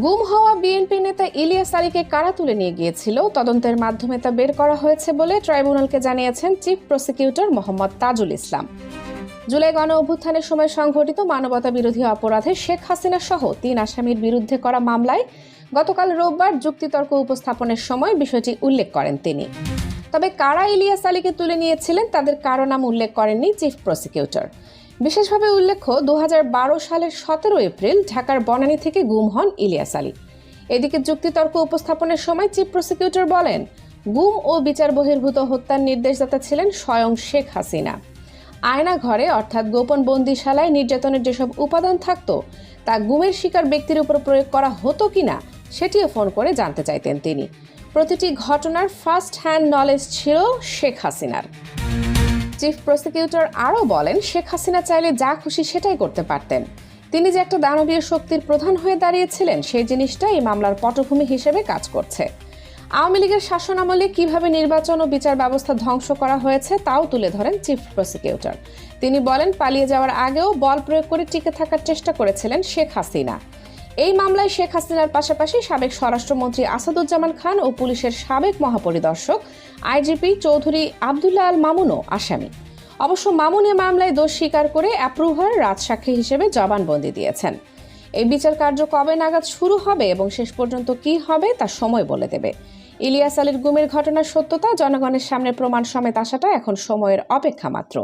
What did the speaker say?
গুম হওয়া বিএনপি নেতা ইলিয়াস আলীকে কারা তুলে নিয়ে গিয়েছিল? তদন্তের মাধ্যমে তা বের করা হয়েছে বলে ট্রাইব্যুনালকে জানিয়েছেন চিফ প্রসিকিউটর মোহাম্মদ তাজুল ইসলাম। জুলাই গণ অভ্যুত্থানের সময় সংঘটিত মানবতা বিরোধী অপরাধে শেখ হাসিনা সহ তিন আসামির বিরুদ্ধে করা মামলায় গতকাল রোববার যুক্তিতর্ক উপস্থাপনের সময় বিষয়টি উল্লেখ করেন তিনি। তবে কারা ইলিয়াস আলীকে তুলে নিয়েছিলেন তাদের কারও নাম উল্লেখ করেননি চিফ প্রসিকিউটর। বিশেষভাবে উল্লেখ্য দু হাজার বারো সালের সতেরো এপ্রিল ঢাকার বনানী থেকে গুম হন ইলিয়াস আলী। এদিকে যুক্তিতর্ক উপস্থাপনের সময় চিফ প্রসিকিউটর বলেন, গুম ও বিচার বহির্ভূত হত্যার নির্দেশদাতা ছিলেন স্বয়ং শেখ হাসিনা। আয়না ঘরে, অর্থাৎ গোপন বন্দিশালায় নির্যাতনের যেসব উপাদান থাকত, তা গুমের শিকার ব্যক্তির উপর প্রয়োগ করা হতো কিনা সেটিও ফোন করে জানতে চাইতেন তিনি। প্রতিটি ঘটনার ফার্স্ট হ্যান্ড নলেজ ছিল শেখ হাসিনার। চিফ প্রসিকিউটর আরও বলেন, শেখ হাসিনা চাইলে যা খুশি সেটাই করতে পারতেন। তিনি যে একটা দানবীয় শক্তির প্রধান হয়ে দাঁড়িয়েছিলেন, সেই জিনিসটা এই মামলার পটভূমি হিসেবে কাজ করছে। আওয়ামী লীগের শাসনামলে কীভাবে নির্বাচন ও বিচার ব্যবস্থা ধ্বংস করা হয়েছে, তাও তুলে ধরেন চিফ প্রসিকিউটর। তিনি বলেন, পালিয়ে যাওয়ার আগেও বল প্রয়োগ করে টিকে থাকার চেষ্টা করেছিলেন শেখ হাসিনা। এই মামলায় শেখ হাসিনার পাশাপাশি সাবেক স্বরাষ্ট্রমন্ত্রী আসাদুজ্জামান খান ও পুলিশের সাবেক মহাপরিদর্শক আইজিপি চৌধুরী আবদুল্লাহ আল মামুনও আসামি। অবশ্য মামুন এ মামলায় দোষ স্বীকার করে অ্যাপ্রুভার রাজসাক্ষী হিসেবে জবানবন্দি দিয়েছেন। এই বিচার কার্য কবে নাগাদ শুরু হবে এবং শেষ পর্যন্ত কি হবে তা সময় বলে দেবে। ইলিয়াস আলীর গুমের ঘটনার সত্যতা জনগণের সামনে প্রমাণ সমেত আসাটা এখন সময়ের অপেক্ষা মাত্র।